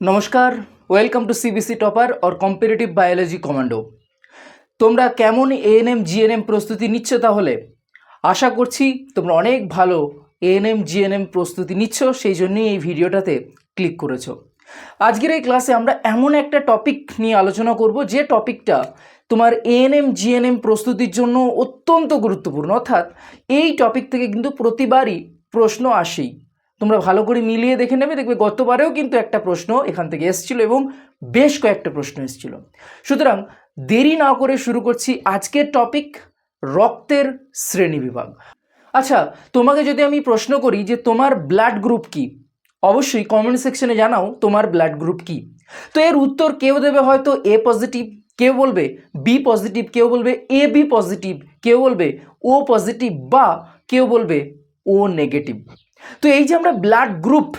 নমস্কার welcome to CBC topper or competitive biology commando তোমরা কেমন এএনএম জিএনএম প্রস্তুতি নিচ্ছ তাহলে? আশা করছি তোমরা অনেক ভালো এএনএম জিএনএম প্রস্তুতি নিচ্ছ, সেই জন্যই এই ভিডিওটাতে ক্লিক করেছ। আজকের এই ক্লাসে আমরা এমন একটা টপিক নিয়ে আলোচনা করব, যে টপিকটা তোমার এএনএম জিএনএম প্রস্তুতির জন্য অত্যন্ত গুরুত্বপূর্ণ। অর্থাৎ এই টপিক থেকে কিন্তু প্রতিবারই প্রশ্ন আসেই। তোমরা ভালো করে মিলিয়ে দেখে নেবে, দেখবে গতবারেও কিন্তু একটা প্রশ্ন এখান থেকে এসেছিল এবং বেশ কয়েকটা প্রশ্ন এসেছিল। সুতরাং দেরি না করে শুরু করছি আজকের টপিক রক্তের শ্রেণি বিভাগ। আচ্ছা তোমাকে যদি আমি প্রশ্ন করি যে তোমার ব্লাড গ্রুপ কি? অবশ্যই কমেন্ট সেকশনে জানাও তোমার ব্লাড গ্রুপ কি। তো এর উত্তর কেউ দেবে হয়তো এ পজিটিভ কেউ বলবে বি পজিটিভ কেউ বলবে এ বি পজিটিভ কেউ বলবে ও পজিটিভ বা কেউ বলবে ও নেগেটিভ তো এই যে আমরা ব্লাড গ্রুপ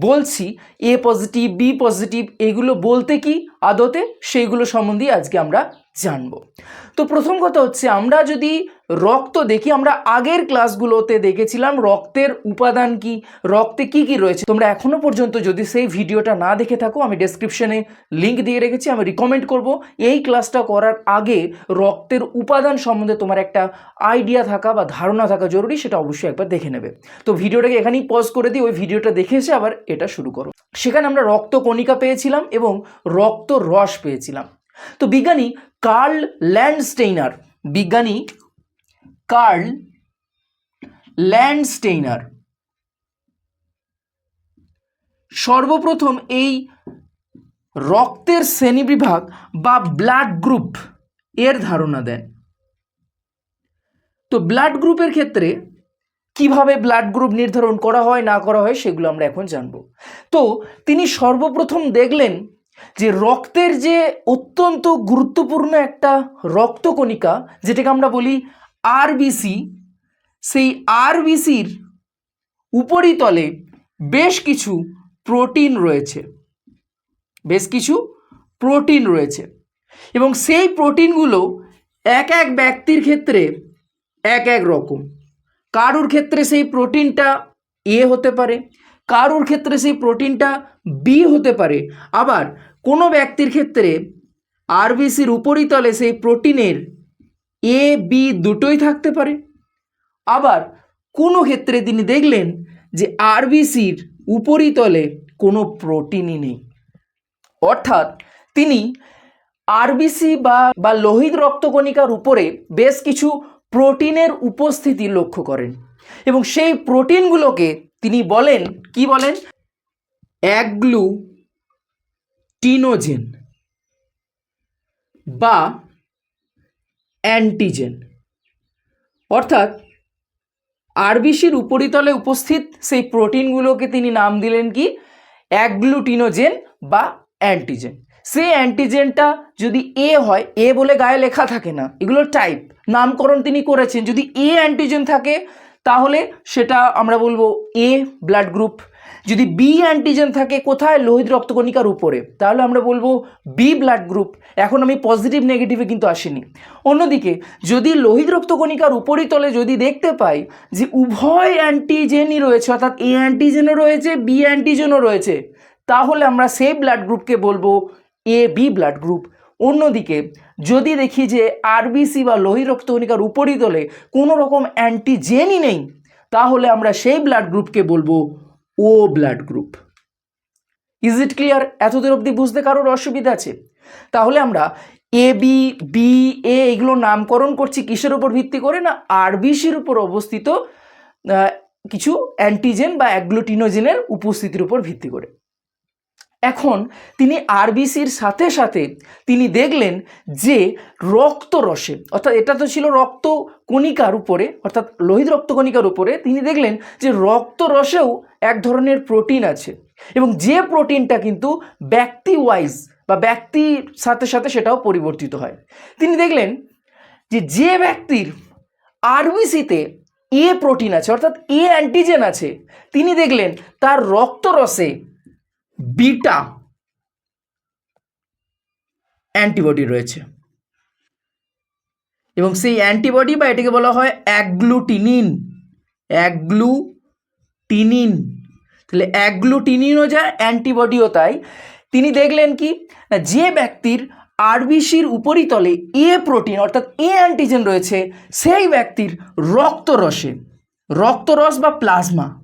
বলছি এ পজিটিভ বি পজিটিভ এগুলো বলতে কি আদতে? সেইগুলো সম্বন্ধে আজকে আমরা জানব। তো প্রথম কথা হচ্ছে, আমরা যদি রক্ত দেখি, আমরা আগের ক্লাসগুলোতে দেখেছিলাম রক্তের উপাদান কি, রক্তে কি কি রয়েছে। তোমরা এখনও পর্যন্ত যদি সেই ভিডিওটা না দেখে থাকো, আমি ডেসক্রিপশনে লিংক দিয়ে রেখেছি, আমি রিকমেন্ড করব, এই ক্লাসটা করার আগে রক্তের উপাদান সম্বন্ধে তোমার একটা আইডিয়া থাকা বা ধারণা থাকা জরুরি, সেটা অবশ্যই একবার দেখে নেবে। তো ভিডিওটাকে এখানেই পজ করে দিই ওই ভিডিওটা দেখে এসে আবার এটা শুরু করো। সেখানে আমরা রক্ত কণিকা পেয়েছিলাম এবং রক্ত রস পেয়েছিলাম। তো বিজ্ঞানী কার্ল ল্যান্ডস্টেইনার, বিজ্ঞানী কার্ল ল্যান্ডস্টেইনার। সর্বপ্রথম এই রক্তের শ্রেণীবিভাগ বা ব্লাড গ্রুপ এর ধারণা দেন। তো ব্লাড গ্রুপের ক্ষেত্রে কীভাবে ব্লাড গ্রুপ নির্ধারণ করা হয়, না করা হয়, সেগুলো আমরা এখন জানব। তো তিনি সর্বপ্রথম দেখলেন যে রক্তের যে অত্যন্ত গুরুত্বপূর্ণ একটা রক্তকণিকা, যেটাকে আমরা বলি আরবিসি সেই আরবিসির উপরিতলে বেশ কিছু প্রোটিন রয়েছে। বেশ কিছু প্রোটিন রয়েছে। এবং সেই প্রোটিনগুলো এক এক ব্যক্তির ক্ষেত্রে এক এক রকম। কারুর ক্ষেত্রে সেই প্রোটিনটা এ হতে পারে কারুর ক্ষেত্রে সেই প্রোটিনটা বি হতে পারে। আবার কোনো ব্যক্তির ক্ষেত্রে আরবিসির উপরিতলে সেই প্রোটিনের এ বি দুটোই থাকতে পারে। আবার কোনো ক্ষেত্রে তিনি দেখলেন যে আরবিসির উপরিতলে কোনো প্রোটিনই নেই। অর্থাৎ তিনি আরবিসি বা বা লোহিত রক্তকণিকার উপরে বেশ কিছু প্রোটিনের উপস্থিতি লক্ষ্য করেন এবং সেই প্রোটিনগুলোকে তিনি বলেন কি বলেন? অ্যাগ্লু টিনোজেন বা অ্যান্টিজেন। অর্থাৎ আরবিসির উপরিতলে উপস্থিত সেই প্রোটিনগুলোকে তিনি নাম দিলেন কি? অ্যাগ্লুটিনোজেন বা অ্যান্টিজেন। সেই অ্যান্টিজেনটা যদি এ হয়, এ বলে গায়ে লেখা থাকে না এগুলো টাইপ নামকরণ তিনি করেছেন, যদি এ অ্যান্টিজেন থাকে তাহলে সেটা আমরা বলব এ ব্লাড গ্রুপ যদি বি অ্যান্টিজেন থাকে, কোথায়? লোহিত রক্তকণিকার উপরে। তাহলে আমরা বলব বি ব্লাড গ্রুপ এখন আমি পজিটিভ নেগেটিভে কিন্তু আসিনি। অন্যদিকে, যদি লোহিত রক্তকণিকার উপরিতলে যদি দেখতে পাই যে উভয় অ্যান্টিজেনই রয়েছে, অর্থাৎ এ অ্যান্টিজেনও রয়েছে বি অ্যান্টিজেনও রয়েছে, তাহলে আমরা সেই ব্লাড গ্রুপকে বলব এ বি ব্লাড গ্রুপ অন্যদিকে, যদি দেখি যে আরবিসি বা লোহিত রক্তকণিকার উপরিতলে কোনো রকম অ্যান্টিজেনই নেই, তাহলে আমরা সেই ব্লাড গ্রুপকে বলব O blood group is it clear এতদূর অবধি বুঝতে কারোর অসুবিধা আছে? তাহলে আমরা এ বি বি এ এগুলো নামকরণ করছি কিসের উপর ভিত্তি করে না আরবিসির উপর অবস্থিত কিছু অ্যান্টিজেন বা অ্যাগ্লোটিনোজেনের উপস্থিতির উপর ভিত্তি করে? এখন তিনি আরবিসির সাথে সাথে তিনি দেখলেন যে রক্তরসে, অর্থাৎ এটা তো ছিল রক্ত কণিকার উপরে, অর্থাৎ লোহিত রক্তকণিকার উপরে, তিনি দেখলেন যে রক্তরসেও এক ধরনের প্রোটিন আছে। এবং যে প্রোটিনটা কিন্তু ব্যক্তি ওয়াইজ বা ব্যক্তির সাথে সাথে সেটাও পরিবর্তিত হয়। তিনি দেখলেন যে যে ব্যক্তির আরবিসিতে এ প্রোটিন আছে, অর্থাৎ এ অ্যান্টিজেন আছে, তিনি দেখলেন তার রক্তরসে বিটা অ্যান্টিবডি রয়েছে। এবং সেই অ্যান্টিবডি বা এটাকে বলা হয় অ্যাগ্লুটিনিন অ্যাগ্লুটিনিন তাহলে অ্যাগ্লুটিনিনও যা অ্যান্টিবডিও তাই। তিনি দেখলেন কি, যে ব্যক্তির আরবিসির উপরিতলে এ প্রোটিন অর্থাৎ এ অ্যান্টিজেন রয়েছে, সেই ব্যক্তির রক্তরসে, রক্তরস বা প্লাজমা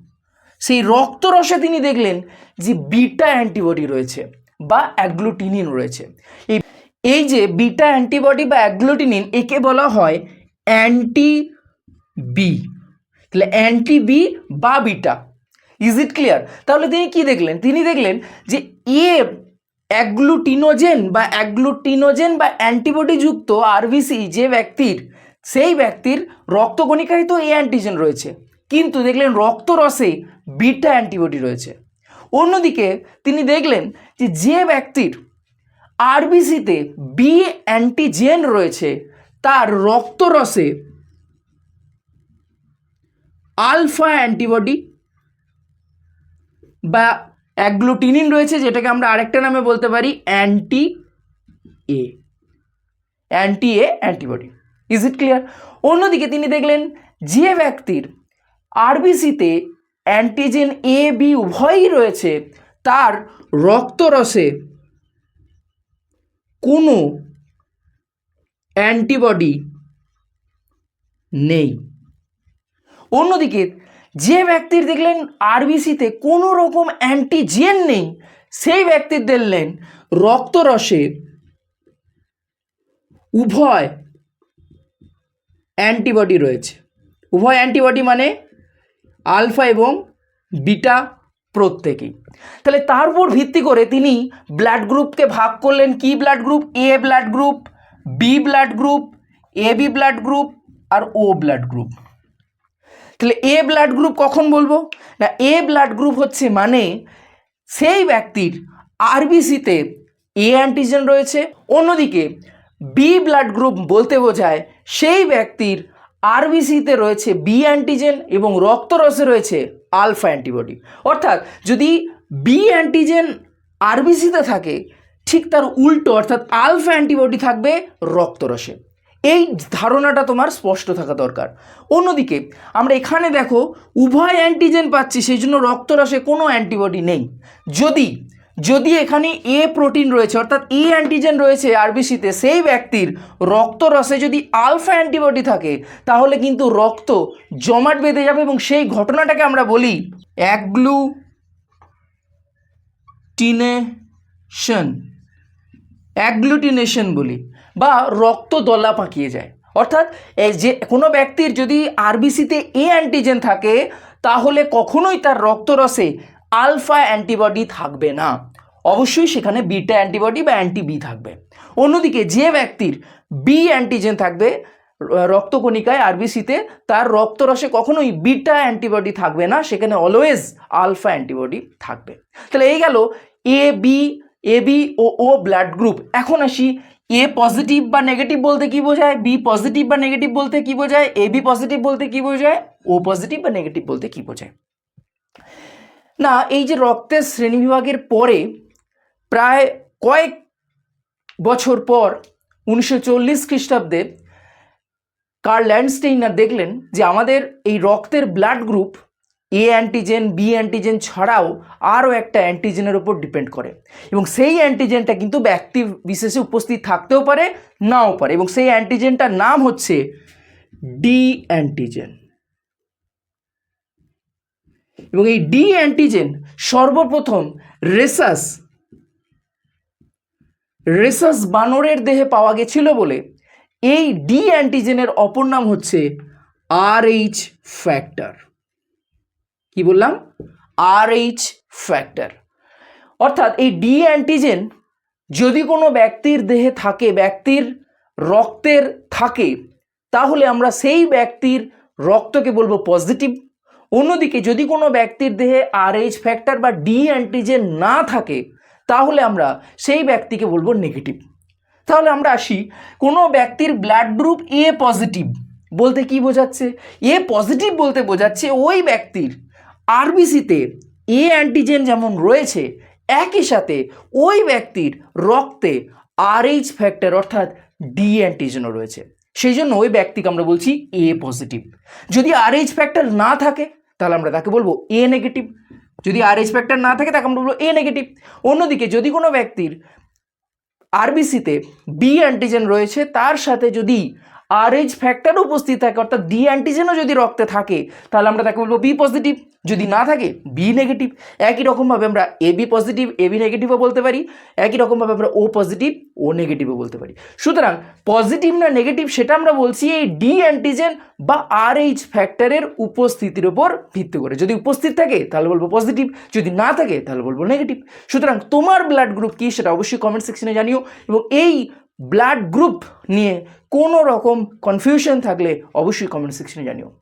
সেই রক্তরসে তিনি দেখলেন যে বিটা অ্যান্টিবডি রয়েছে বা অ্যাগ্লুটিনিন রয়েছে। এই এই যে বিটা অ্যান্টিবডি বা অ্যাগ্লুটিনিন একে বলা হয় অ্যান্টি বি। তাহলে অ্যান্টি বি বা বিটা। ইজ ইট ক্লিয়ার তাহলে তিনি কি দেখলেন? তিনি দেখলেন যে এ অ্যাগ্লুটিনোজেন বা অ্যাগ্লুটিনোজেন বা অ্যান্টিবডি যুক্ত আরবিসি যে ব্যক্তির, সেই ব্যক্তির রক্তকণিকায় তো এ অ্যান্টিজেন রয়েছে। কিন্তু দেখলেন রক্তরসে বিটা অ্যান্টিবডি রয়েছে। অন্যদিকে তিনি দেখলেন যে যে ব্যক্তির আরবিসিতে বি অ্যান্টিজেন রয়েছে, তার রক্তরসে আলফা অ্যান্টিবডি বা অ্যাগ্লুটিনিন রয়েছে, যেটাকে আমরা আরেকটা নামে বলতে পারি anti A. Anti A antibody. Is it clear অন্যদিকে তিনি দেখলেন যে ব্যক্তির আরবিসিতে অ্যান্টিজেন এ বি উভয়ই রয়েছে, তার রক্তরসে কোনো অ্যান্টিবডি নেই। অন্যদিকে যে ব্যক্তির দেখলেন আরবিসিতে কোনো রকম অ্যান্টিজেন নেই, সেই ব্যক্তির দেখলেন রক্তরসে উভয় অ্যান্টিবডি রয়েছে। উভয় অ্যান্টিবডি মানে আলফা এবং বিটা প্রত্যেকেই। তাহলে তার উপর ভিত্তি করে তিনি ব্লাড গ্রুপকে ভাগ করলেন কি blood group? A blood group B blood group A B blood group R O blood group. তাহলে এ ব্লাড গ্রুপ কখন বলব? না এ ব্লাড গ্রুপ হচ্ছে মানে সেই ব্যক্তির আরবিসিতে এ অ্যান্টিজেন রয়েছে, অন্যদিকে বি ব্লাড গ্রুপ বলতে বোঝায় সেই ব্যক্তির আরবিসিতে রয়েছে বি অ্যান্টিজেন এবং রক্তরসে রয়েছে আলফা অ্যান্টিবডি অর্থাৎ যদি বি অ্যান্টিজেন আরবিসিতে থাকে, ঠিক তার উল্টো অর্থাৎ আলফা অ্যান্টিবডি থাকবে রক্তরসে। এই ধারণাটা তোমার স্পষ্ট থাকা দরকার। অন্যদিকে আমরা এখানে দেখো, উভয় অ্যান্টিজেন পাচ্ছি, সেই জন্য রক্তরসে কোনো অ্যান্টিবডি নেই। যদি যদি এখানে এ প্রোটিন রয়েছে, অর্থাৎ ই অ্যান্টিজেন রয়েছে আরবিসিতে সেই ব্যক্তির রক্তরসে যদি আলফা অ্যান্টিবডি থাকে, তাহলে কিন্তু রক্ত জমাট বেঁধে যাবে এবং সেই ঘটনাটাকে আমরা বলি অ্যাগ্লু টিনেশন অ্যাগ্লুটিনেশন বলি, বা রক্ত দলা পাকিয়ে যায়। অর্থাৎ যে কোনো ব্যক্তির যদি আরবিসিতে এ অ্যান্টিজেন থাকে, তাহলে কখনোই তার রক্তরসে আলফা অ্যান্টিবডি থাকবে না। অবশ্যই সেখানে বিটা অ্যান্টিবডি বা অ্যান্টি বি থাকবে। অন্যদিকে যে ব্যক্তির বি অ্যান্টিজেন থাকবে রক্তকণিকায় আরবিসিতে তার রক্তরসে কখনোই বিটা অ্যান্টিবডি থাকবে না, সেখানে অলওয়েজ আলফা অ্যান্টিবডি থাকবে। তাহলে এই গেল A B A B O O blood group এখন আসি এ পজিটিভ বা নেগেটিভ বলতে কি বোঝায় বি পজিটিভ বা নেগেটিভ বলতে কি বোঝায় এ বি পজিটিভ বলতে কি বোঝায় ও পজিটিভ বা নেগেটিভ বলতে কি বোঝায়। না, এই যে রক্তের শ্রেণীবিভাগের পরে প্রায় কয়েক বছর পর উনিশশো চল্লিশ খ্রিস্টাব্দে কার্ল ল্যান্ডস্টেইনার দেখলেন যে আমাদের এই রক্তের blood group A antigen, B antigen ছাড়াও আরও একটা অ্যান্টিজেনের উপর ডিপেন্ড করে এবং সেই অ্যান্টিজেনটা কিন্তু ব্যক্তি বিশেষে উপস্থিত থাকতেও পারে, নাও পারে এবং সেই অ্যান্টিজেনটার নাম হচ্ছে ডি অ্যান্টিজেন। এবং এই ডি অ্যান্টিজেন সর্বপ্রথম রেসাস রেসাস বানরের দেহে পাওয়া গেছিল বলে। এই ডি অ্যান্টিজেনের অপর নাম হচ্ছে আর এইচ ফ্যাক্টর। কি বললাম? R H factor. অর্থাৎ এই ডি অ্যান্টিজেন যদি কোনো ব্যক্তির দেহে থাকে, ব্যক্তির রক্তের থাকে, তাহলে আমরা সেই ব্যক্তির রক্তকে বলব পজিটিভ অন্যদিকে যদি কোনো ব্যক্তির দেহে আর এইচ ফ্যাক্টর বা ডি অ্যান্টিজেন না থাকে, তাহলে আমরা সেই ব্যক্তিকে বলব নেগেটিভ তাহলে আমরা আসি, কোনো ব্যক্তির ব্লাড গ্রুপ এ পজিটিভ বলতে কি বোঝাচ্ছে? এ পজিটিভ বলতে বোঝাচ্ছে ওই ব্যক্তির আরবিসিতে এ অ্যান্টিজেন যেমন রয়েছে, একই সাথে ওই ব্যক্তির রক্তে আরএইচ ফ্যাক্টর অর্থাৎ ডি অ্যান্টিজেনও রয়েছে। সেই জন্য ওই ব্যক্তিকে আমরা বলছি এ পজিটিভ যদি আরএইচ ফ্যাক্টর না থাকে তাহলে আমরা তাকে বলব এ নেগেটিভ যদি আর এইচ ফ্যাক্টর না থাকে, তাকে আমরা বলব এ নেগেটিভ অন্যদিকে যদি কোনো ব্যক্তির আরবিসিতে বি অ্যান্টিজেন রয়েছে, তার সাথে যদি আর এইচ ফ্যাক্টর উপস্থিত থাকে, অর্থাৎ ডি অ্যান্টিজেনও যদি রক্তে থাকে, তাহলে আমরা তাকে বলব বি পজিটিভ যদি না থাকে বি নেগেটিভ একই রকমভাবে আমরা A B positive A B নেগেটিভও বলতে পারি। একই রকমভাবে আমরা ও পজিটিভ ও নেগেটিভও বলতে পারি। সুতরাং পজিটিভ না নেগেটিভ সেটা আমরা বলছি এই ডি অ্যান্টিজেন বা আর এইচ ফ্যাক্টরের উপস্থিতির ওপর ভিত্তি করে। যদি উপস্থিত থাকে, তাহলে বলব পজিটিভ যদি না থাকে, তাহলে বলব নেগেটিভ সুতরাং তোমার ব্লাড গ্রুপ কী সেটা অবশ্যই কমেন্ট সেকশনে জানিও। এবং এই ব্লাড গ্রুপ নিয়ে কোনো রকম কনফিউশন থাকলে অবশ্যই কমেন্ট সেকশনে জানিও।